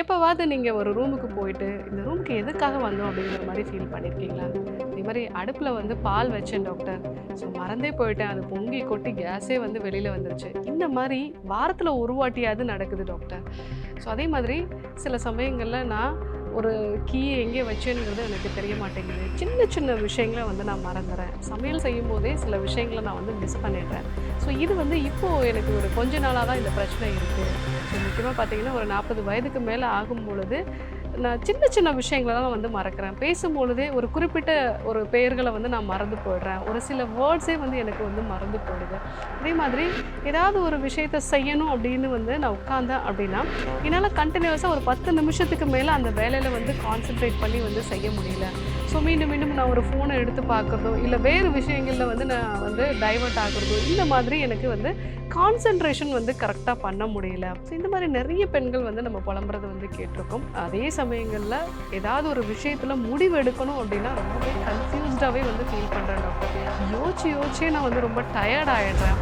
எப்போவாவது நீங்கள் ஒரு ரூமுக்கு போயிட்டு இந்த ரூமுக்கு எதுக்காக வந்தோம் அப்படிங்கிற மாதிரி ஃபீல் பண்ணியிருக்கீங்களா இதே மாதிரி அடுப்பில் வந்து பால் வச்சேன் டாக்டர் ஸோ மறந்தே போயிட்டேன். அது பொங்கி கொட்டி கேஸே வந்து வெளியில் வந்துருச்சு. இந்த மாதிரி வாரத்தில் ஒரு வாட்டியாவது நடக்குது டாக்டர் ஸோ அதே மாதிரி சில சமயங்களில் நான் ஒரு கீ எங்கே வச்சேங்கிறது எனக்கு தெரிய மாட்டேங்குது சின்ன சின்ன விஷயங்களை வந்து நான் மறந்துடுறேன் சமையல் செய்யும் போதே சில விஷயங்களை நான் வந்து மிஸ் பண்ணிடுறேன். ஸோ இது வந்து இப்போது எனக்கு ஒரு கொஞ்ச நாளாக தான் இந்த பிரச்சனை இருக்குது ஸோ முக்கியமாக பார்த்தீங்கன்னா ஒரு நாற்பது வயதுக்கு மேலே ஆகும் பொழுது நான் சின்ன சின்ன விஷயங்களெல்லாம் வந்து மறக்கிறேன். பேசும்பொழுதே ஒரு குறிப்பிட்ட ஒரு பெயர்களை வந்து நான் மறந்து போயிடுறேன். ஒரு சில வேர்ட்ஸே வந்து எனக்கு வந்து மறந்து போயிடுது. அதே மாதிரி ஏதாவது ஒரு விஷயத்த செய்யணும் அப்படின்னு வந்து நான் உட்காந்தேன் அப்படின்னா என்னால் கண்டினியூஸாக ஒரு பத்து நிமிஷத்துக்கு மேலே அந்த வேலையில் வந்து கான்சென்ட்ரேட் பண்ணி வந்து செய்ய முடியல. ஸோ மீண்டும் மீண்டும் நான் ஒரு ஃபோனை எடுத்து பார்க்குறதோ இல்லை வேறு விஷயங்களில் வந்து நான் வந்து டைவர்ட் ஆகுறதோ இந்த மாதிரி எனக்கு வந்து கான்சென்ட்ரேஷன் வந்து கரெக்டாக பண்ண முடியல. ஸோ இந்த மாதிரி நிறைய பெண்கள் வந்து நம்ம புலம்புறது வந்து கேட்டிருக்கோம். அதே சமயங்களில் ஏதாவது ஒரு விஷயத்தில் முடிவு எடுக்கணும் அப்படின்னா ரொம்பவே கன்ஃபியூஸ்டாகவே வந்து ஃபீல் பண்ணுறேன் டாக்டர் யோசிச்சு யோசிச்சே நான் வந்து ரொம்ப டயர்ட் ஆகிடுறேன்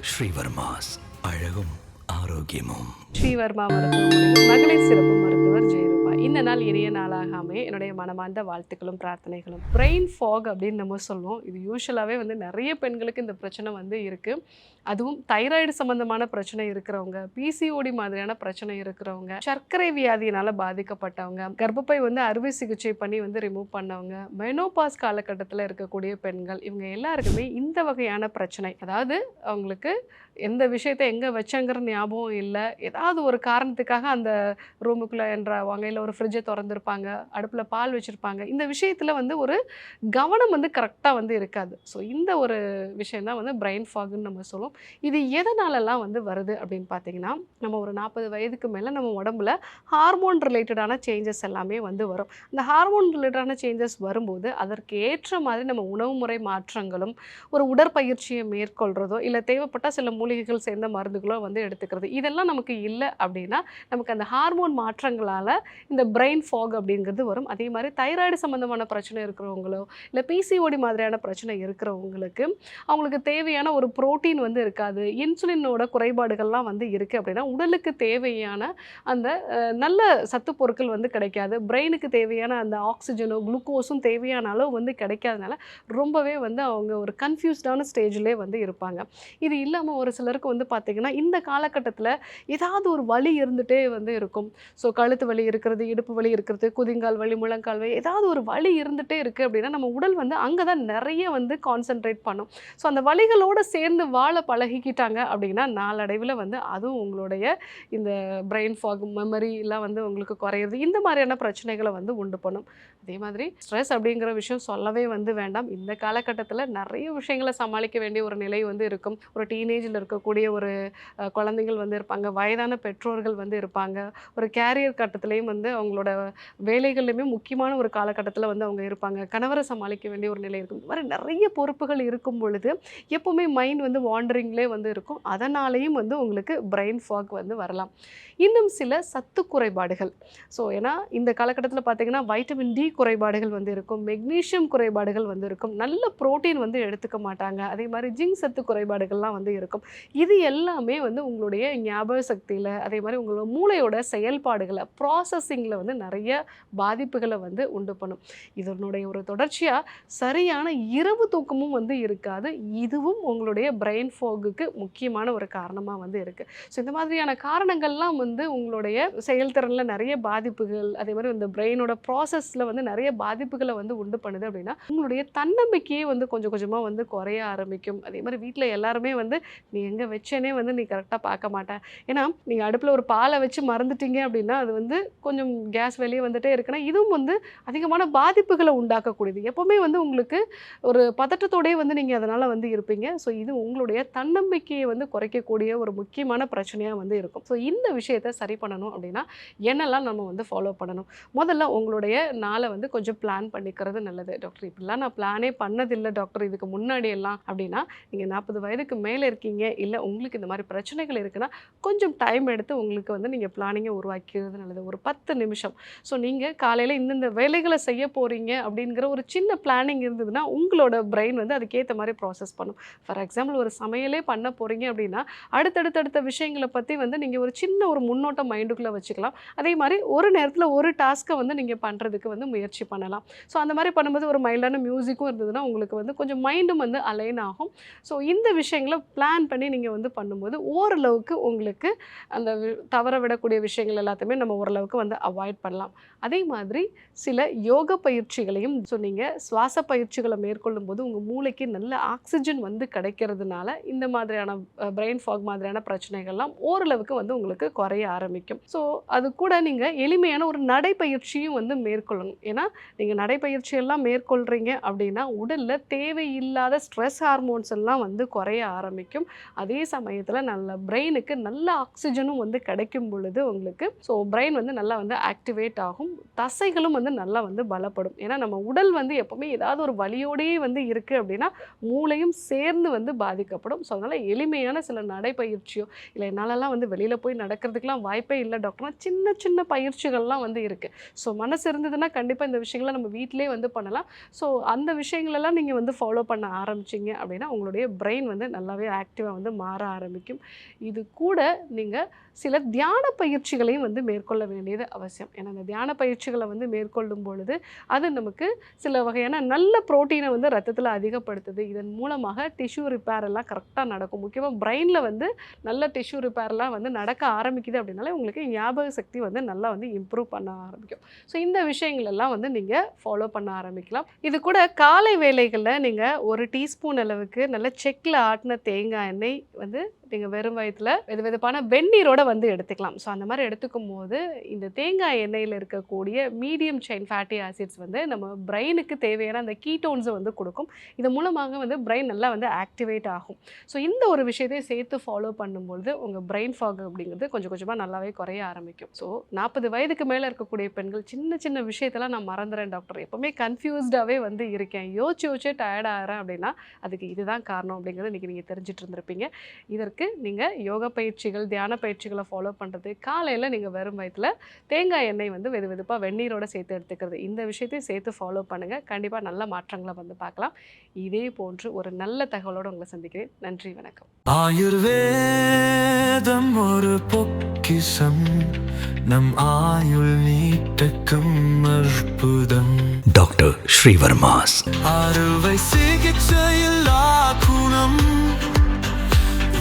ஸ்ரீவர்மாஸ். அழகும் ஆரோக்கியமும். ஸ்ரீவர்மா மருத்துவமனை மகளிர் சிறப்பு மருத்துவர் ஜெயரூபா இந்த நாள் இனிய நாளாக அமைய என்னுடைய மனமார்ந்த வாழ்த்துக்களும் பிரார்த்தனைகளும். பிரெயின் ஃபாக் அப்படின்னு நம்ம சொல்லுவோம். இது யூஸ்வலாகவே வந்து நிறைய பெண்களுக்கு இந்த பிரச்சனை வந்து இருக்குது அதுவும் தைராய்டு சம்மந்தமான பிரச்சனை இருக்கிறவங்க பிசிஓடி மாதிரியான பிரச்சனை இருக்கிறவங்க சர்க்கரை வியாதியினால் பாதிக்கப்பட்டவங்க கர்ப்பப்பை வந்து அறுவை சிகிச்சை பண்ணி வந்து ரிமூவ் பண்ணவங்க மெனோபாஸ் காலகட்டத்தில் இருக்கக்கூடிய பெண்கள் இவங்க எல்லாருக்குமே இந்த வகையான பிரச்சனை. அதாவது அவங்களுக்கு எந்த விஷயத்தை எங்கே வச்சங்கிற ஞாபகம் இல்லை. ஏதாவது ஒரு காரணத்துக்காக அந்த ரூமுக்குள்ளே என்ற இல்லை ஒரு ஃப்ரிட்ஜை திறந்துருப்பாங்க. அடுப்பில் பால் வச்சுருப்பாங்க. இந்த விஷயத்தில் வந்து ஒரு கவனம் வந்து கரெக்டாக வந்து இருக்காது. ஸோ இந்த ஒரு விஷயம் தான் வந்து பிரெயின் ஃபாகுன்னு நம்ம சொல்லுவோம். இது எதனாலலாம் வந்து வருது அப்படின்னு பார்த்தீங்கன்னா நம்ம ஒரு நாற்பது வயதுக்கு மேலே நம்ம உடம்புல ஹார்மோன் ரிலேட்டடான சேஞ்சஸ் எல்லாமே வந்து வரும். இந்த ஹார்மோன் ரிலேட்டடான சேஞ்சஸ் வரும்போது அதற்கு ஏற்ற மாதிரி நம்ம உணவு முறை மாற்றங்களும் ஒரு உடற்பயிற்சியை மேற்கொள்கிறதோ இல்லை தேவைப்பட்டால் சில மூலிகைகள் சேர்ந்த மருந்துகளோ வந்து எடுத்துக்கிறது. இதெல்லாம் நமக்கு இல்லை அப்படின்னா நமக்கு அந்த ஹார்மோன் மாற்றங்களால் இந்த பிரெயின் ஃபாக் அப்படிங்கிறது வரும். அதே மாதிரி தைராய்டு சம்மந்தமான பிரச்சனை இருக்கிறவங்களோ இல்லை பிசிஓடி மாதிரியான பிரச்சனை இருக்கிறவங்களுக்கு அவங்களுக்கு தேவையான ஒரு புரோட்டீன் வந்து இருக்காது. இன்சுலினோட குறைபாடுகள்லாம் வந்து இருக்குது அப்படின்னா உடலுக்கு தேவையான அந்த நல்ல சத்து பொருட்கள் வந்து கிடைக்காது. பிரெயினுக்கு தேவையான அந்த ஆக்சிஜனோ குளுக்கோஸும் தேவையான அளவு வந்து கிடைக்காதனால ரொம்பவே வந்து அவங்க ஒரு கன்ஃபியூஸ்டான ஸ்டேஜ்லேயே வந்து இருப்பாங்க. இது இல்லாமல் ஒரு சிலருக்கு வந்து பார்த்திங்கன்னா இந்த காலகட்டத்தில் ஏதாவது ஒரு வலி இருந்துகிட்டே வந்து இருக்கும். ஸோ கழுத்து வலி இருக்கிறது இடுப்பு வலி இருக்கிறது குதிங்கால் வலி முழங்கால் வலி ஏதாவது ஒரு வலி இருந்துகிட்டே இருக்குது அப்படின்னா நம்ம உடல் வந்து அங்கே தான் நிறைய வந்து கான்சென்ட்ரேட் பண்ணும். ஸோ அந்த வலிகளோடு சேர்ந்து வாழ பழகிக்கிட்டாங்க அப்படின்னா நாளடைவில் வந்து அதுவும் உங்களுடைய இந்த பிரெயின் ஃபாக் மெமரி எல்லாம் வந்து உங்களுக்கு குறையிறது இந்த மாதிரியான பிரச்சனைகளை வந்து உண்டு பண்ணும். அதே மாதிரி ஸ்ட்ரெஸ் அப்படிங்கிற விஷயம் சொல்லவே வந்து வேண்டாம். இந்த காலகட்டத்தில் நிறைய விஷயங்களை சமாளிக்க வேண்டிய ஒரு நிலை வந்து இருக்கும். ஒரு டீனேஜில் இருக்கக்கூடிய ஒரு குழந்தைகள் வந்து இருப்பாங்க. வயதான பெற்றோர்கள் வந்து இருப்பாங்க. ஒரு கேரியர் கட்டத்துலேயும் வந்து அவங்களோட வேலைகள்லையுமே முக்கியமான ஒரு காலகட்டத்தில் வந்து அவங்க இருப்பாங்க. கணவரை சமாளிக்க வேண்டிய ஒரு நிலை இருக்கும். இந்த மாதிரி நிறைய பொறுப்புகள் இருக்கும் பொழுது எப்போவுமே மைண்ட் வந்து வாண்டரிங்லேயே வந்து இருக்கும். அதனாலேயும் வந்து உங்களுக்கு பிரெயின் ஃபாக் வந்து வரலாம். இன்னும் சில சத்து குறைபாடுகள். ஸோ ஏன்னா இந்த காலகட்டத்தில் பார்த்தீங்கன்னா வைட்டமின் டி குறைபாடுகள் வந்து இருக்கும். மெக்னீஷியம் குறைபாடுகள் வந்து இருக்கும். நல்ல ப்ரோட்டீன் வந்து எடுத்துக்க மாட்டாங்க. அதே மாதிரி ஜிங்க் சத்து குறைபாடுகள்லாம் வந்து இருக்கும். இது எல்லாமே வந்து உங்களுடைய ஞாபக சக்தியில் அதே மாதிரி உங்களோட மூளையோட செயல்பாடுகளை ப்ராசஸிங்கில் வந்து நிறைய பாதிப்புகளை வந்து உண்டு பண்ணும். இதனுடைய ஒரு தொடர்ச்சியாக சரியான இரவு தூக்கமும் வந்து இருக்காது. இதுவும் உங்களுடைய பிரெயின் ஃபோகுக்கு முக்கியமான ஒரு காரணமாக வந்து இருக்குது ஸோ இந்த மாதிரியான காரணங்கள்லாம் வந்து உங்களுடைய செயல்திறனில் நிறைய பாதிப்புகள் அதே மாதிரி இந்த பிரெயினோட ப்ராசஸில் வந்து நிறைய பாதிப்புகளை வந்து உண்டு பண்ணுது அப்படின்னா உங்களுடைய தன்னம்பிக்கையே வந்து கொஞ்சம் கொஞ்சமாக வந்து குறைய ஆரம்பிக்கும். அதே மாதிரி வீட்டில் எல்லாருமே வந்து நீ எங்கே வச்சேனே வந்து நீ கரெக்டாக பார்க்க மாட்டேன் ஏன்னா நீங்கள் அடுப்பில் ஒரு பாலை வச்சு மறந்துட்டீங்க அப்படின்னா அது வந்து கொஞ்சம் கேஸ் வெளியே வந்துட்டே இருக்குன்னா இதுவும் வந்து அதிகமான பாதிப்புகளை உண்டாக்கக்கூடியது. எப்போவுமே வந்து உங்களுக்கு ஒரு பதட்டத்தோடயே வந்து நீங்கள் அதனால் வந்து இருப்பீங்க. ஸோ இது உங்களுடைய தன்னம்பிக்கையை வந்து குறைக்கக்கூடிய ஒரு முக்கியமான பிரச்சனையாக வந்து இருக்கும். ஸோ இந்த விஷயத்தை சரி பண்ணணும் அப்படின்னா என்னெல்லாம் நம்ம வந்து ஃபாலோ பண்ணணும்? முதல்ல உங்களுடைய நாளை வந்து கொஞ்சம் பிளான் பண்ணிக்கிறது நல்லது. டாக்டர் இப்படிலாம் நான் பிளானே பண்ணதில்லை டாக்டர் இதுக்கு முன்னாடி எல்லாம் அப்படின்னா நீங்கள் நாற்பது வயதுக்கு மேலே இருக்கீங்க. இல்லை உங்களுக்கு இந்த மாதிரி பிரச்சனைகள் இருக்குன்னா கொஞ்சம் டைம் எடுத்து உங்களுக்கு வந்து நீங்கள் பிளானிங்கை உருவாக்கிறது நல்லது. ஒரு பத்து நிமிஷம். ஸோ நீங்கள் காலையில் இந்தந்த வேலைகளை செய்ய போகிறீங்க அப்படிங்கிற ஒரு சின்ன பிளானிங் இருந்ததுன்னா உங்களோட பிரெயின் வந்து அதுக்கேற்ற மாதிரி ப்ராசஸ் பண்ணும். ஃபார் எக்ஸாம்பிள் ஒரு சமையலே பண்ண போகிறீங்க அப்படின்னா அடுத்தடுத்தடுத்த விஷயங்களை பற்றி வந்து நீங்கள் ஒரு சின்ன ஒரு முன்னோட்டம் மைண்டுக்குள்ளே வச்சுக்கலாம். அதே மாதிரி ஒரு நேரத்தில் ஒரு டாஸ்க்கை வந்து நீங்கள் பண்ணுறதுக்கு வந்து முயற்சி பண்ணலாம். ஸோ அந்த மாதிரி பண்ணும்போது ஒரு மைல்டான மியூசிக்கும் இருந்ததுன்னா உங்களுக்கு வந்து கொஞ்சம் மைண்டும் வந்து அலைன் ஆகும். ஸோ இந்த விஷயங்களை பிளான் பண்ணி நீங்கள் வந்து பண்ணும்போது ஓரளவுக்கு உங்களுக்கு அந்த தவற விடக்கூடிய விஷயங்கள் எல்லாத்தையுமே நம்ம ஓரளவுக்கு வந்து அவாய்ட் பண்ணலாம். அதே மாதிரி சில யோக பயிற்சிகளையும் சொன்னீங்க. சுவாச பயிற்சிகளை மேற்கொள்ளும் போது உங்கள் மூளைக்கு நல்ல ஆக்சிஜன் வந்து கிடைக்கிறதுனால இந்த மாதிரியான பிரெயின் ஃபாக் மாதிரியான பிரச்சனைகள்லாம் ஓரளவுக்கு வந்து உங்களுக்கு குறைய ஆரம்பிக்கும். ஸோ அது கூட நீங்கள் எளிமையான ஒரு நடைப்பயிற்சியும் வந்து மேற்கொள்ளணும். ஏன்னா நீங்கள் நடைப்பயிற்சியெல்லாம் மேற்கொள்கிறீங்க அப்படின்னா உடலில் தேவையில்லாத ஸ்ட்ரெஸ் ஹார்மோன்ஸ் எல்லாம் வந்து குறைய ஆரம்பிக்கும். அதே சமயத்தில் நல்ல பிரெயினுக்கு நல்ல ஆக்சிஜனும் வந்து கிடைக்கும் பொழுது உங்களுக்கு ஸோ பிரெயின் வந்து நல்லா வந்து ஆக்டிவேட் ஆகும். தசைகளும் வந்து நல்லா வந்து பலப்படும். ஏன்னா நம்ம உடல் வந்து எப்போவுமே ஏதாவது ஒரு வழியோடையே வந்து இருக்குது அப்படின்னா மூளையும் சேர்ந்து வந்து பாதிக்கப்படும். ஸோ அதனால் எளிமையான சில நடைப்பயிற்சியோ இல்லை என்னாலலாம் வந்து வெளியில் போய் நடக்கிறதுக்கெலாம் வாய்ப்பே இல்லை டாக்டர்னா சின்ன சின்ன பயிற்சிகள்லாம் வந்து இருக்குது ஸோ மனசு இருந்ததுன்னா கண்டிப்பாக இந்த விஷயங்களை நம்ம வீட்டிலே வந்து பண்ணலாம். ஸோ அந்த விஷயங்களெல்லாம் நீங்கள் வந்து ஃபாலோ பண்ண ஆரம்பிச்சிங்க அப்படின்னா உங்களுடைய பிரெயின் வந்து நல்லாவே ஆக்டிவாக வந்து வந்து மாற ஆரம்பிக்கும். இது கூட நீங்கள் சில தியான பயிற்சிகளையும் வந்து மேற்கொள்ள வேண்டியது அவசியம். ஏன்னா அந்த தியான பயிற்சிகளை வந்து மேற்கொள்ளும் பொழுது அது நமக்கு சில வகையான நல்ல புரோட்டீனை வந்து ரத்தத்தில் அதிகப்படுத்துது. இதன் மூலமாக டிஷ்யூ ரிப்பேர் எல்லாம் கரெக்டாக நடக்கும். முக்கியமாக பிரெயினில் வந்து நல்ல டிஷ்யூ ரிப்பேர்லாம் வந்து நடக்க ஆரம்பிக்குது அப்படின்னாலே உங்களுக்கு ஞாபக சக்தி வந்து நல்லா வந்து இம்ப்ரூவ் பண்ண ஆரம்பிக்கும். ஸோ இந்த விஷயங்கள் எல்லாம் வந்து நீங்கள் ஃபாலோ பண்ண ஆரம்பிக்கலாம். இது கூட காலை வேலைகளில் நீங்கள் ஒரு டீஸ்பூன் அளவுக்கு நல்ல செக்கில் ஆட்டின தேங்காய் எண்ணெய் வந்து நீங்கள் வெறும் வயிற்றில் வெது வெதுப்பான வெந்நீரோடு வந்து எடுத்துக்கலாம். ஸோ அந்த மாதிரி எடுத்துக்கும் போது இந்த தேங்காய் எண்ணெயில் இருக்கக்கூடிய மீடியம் செயின் ஃபேட்டி ஆசிட்ஸ் வந்து நம்ம பிரெயினுக்கு தேவையான அந்த கீட்டோன்ஸை வந்து கொடுக்கும். இது மூலமாக வந்து பிரெயின் நல்லா வந்து ஆக்டிவேட் ஆகும். ஸோ இந்த ஒரு விஷயத்தையும் சேர்த்து ஃபாலோ பண்ணும்பொழுது உங்கள் பிரெயின் ஃபாக் அப்படிங்கிறது கொஞ்சம் கொஞ்சமாக நல்லாவே குறைய ஆரம்பிக்கும். ஸோ நாற்பது வயதுக்கு மேலே இருக்கக்கூடிய பெண்கள் சின்ன சின்ன விஷயத்தெல்லாம் நான் மறந்துறேன் டாக்டர் எப்போவுமே கன்ஃபியூஸ்டாகவே வந்து இருக்கேன். யோசிச்சு யோசிச்சே டயர்டாகிறேன் அப்படின்னா அதுக்கு இதுதான் காரணம் அப்படிங்கிறது இன்றைக்கி நீங்கள் தெரிஞ்சிட்டு இருந்திருப்பீங்க. இதற்கு நீங்கள் யோகா பயிற்சிகள் தியான பயிற்சிகளை ஃபாலோ பண்ணுறது காலையில் நீங்கள் வெறும் வயிற்றில் தேங்காய் எண்ணெய் வந்து வெது வெதுப்பாக வெந்நீரோட சேர்த்து எடுத்துக்கிறது. இந்த விஷயத்தையும் சேர்த்து ஃபாலோ பண்ணுங்கள் கண்டிப்பாக நல்ல மாற்றங்களை வந்து பார்க்கலாம். இதே போன்று ஒரு நல்ல தகவலோடு உங்களை சந்திக்கிறேன். நன்றி வணக்கம். ஆயுர்வேதம் ஒரு பொக்கிஷம். நம் ஆயுள் நீட்டக்கும் அற்புதம். டாக்டர் ஸ்ரீவர்மாஸ். அறுவை சிகிச்சையில் குணம்.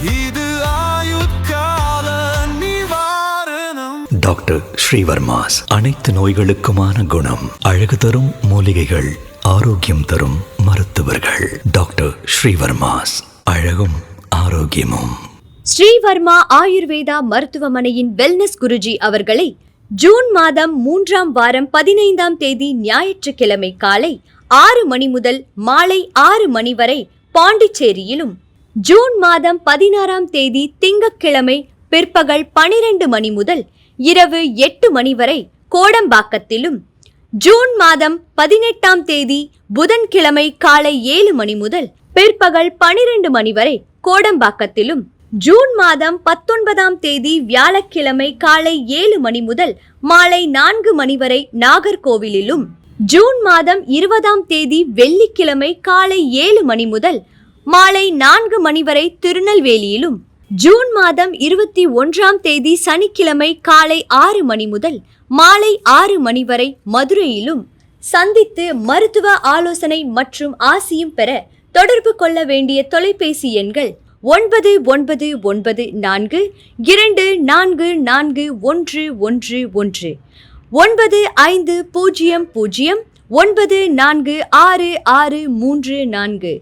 இது ஆயுட்கால நிவாரணம். டாக்டர் ஸ்ரீவர்மாஸ் அனைத்து நோய்களுக்குமான குணம் அழகு தரும் மூலிகைகள் ஆரோக்கியம் தரும் மருத்துவர்கள். டாக்டர் ஸ்ரீவர்மாஸ் அழகும் ஆரோக்கியமும். ஸ்ரீவர்மா ஆயுர்வேதா மருத்துவமனையின் வெல்னஸ் குருஜி அவர்களை ஜூன் மாதம் மூன்றாம் வாரம் பதினைந்தாம் தேதி ஞாயிற்றுக்கிழமை காலை ஆறு மணி முதல் மாலை ஆறு மணி வரை பாண்டிச்சேரியிலும் ஜூன் மாதம் பதினாறாம் தேதி திங்கட்கிழமை பிற்பகல் பனிரெண்டு மணி முதல் இரவு எட்டு மணி வரை கோடம்பாக்கத்திலும் ஜூன் மாதம் பதினெட்டாம் தேதி புதன்கிழமை காலை ஏழு மணி முதல் பிற்பகல் பனிரெண்டு மணி வரை கோடம்பாக்கத்திலும் ஜூன் மாதம் பத்தொன்பதாம் தேதி வியாழக்கிழமை காலை ஏழு மணி முதல் மாலை நான்கு மணி வரை நாகர்கோவிலிலும் ஜூன் மாதம் இருபதாம் தேதி வெள்ளிக்கிழமை காலை ஏழு மணி முதல் மாலை நான்கு மணி வரை திருநெல்வேலியிலும். ஜூன் மாதம் இருபத்தி ஒன்றாம் தேதி சனிக்கிழமை காலை ஆறு மணி முதல் மாலை ஆறு மணி வரை மதுரையிலும் சந்தித்து மருத்துவ ஆலோசனை மற்றும் ஆசியும் பெற தொடர்பு கொள்ள வேண்டிய தொலைபேசி எண்கள் ஒன்பது ஒன்பது ஒன்பது நான்கு இரண்டு நான்கு நான்கு ஒன்று ஒன்று ஒன்று. ஒன்பது ஐந்து பூஜ்ஜியம் பூஜ்ஜியம் ஒன்பது நான்கு ஆறு ஆறு மூன்று நான்கு.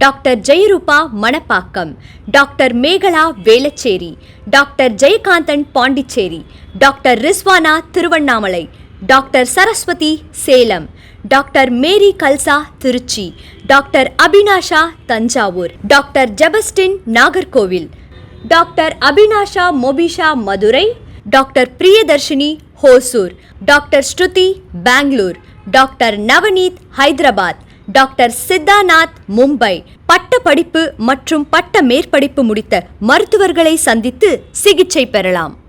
doctor Jayarupa Manapakkam doctor Megala Velachery doctor Jayakanthan Pondicherry doctor Rizwana Tiruvannamalai doctor Saraswathi Salem doctor Mary Kalsa Trichy doctor Abinasha Thanjavur doctor Jebastin Nagercoil doctor Abinasha Mobisha Madurai doctor Priyadharshini Hosur doctor Shruti Bangalore doctor Navneet Hyderabad doctor Siddhanath Mumbai. பட்ட படிப்பு மற்றும் பட்ட மேற்படிப்பு முடித்த மருத்துவர்களை சந்தித்து சிகிச்சை பெறலாம்.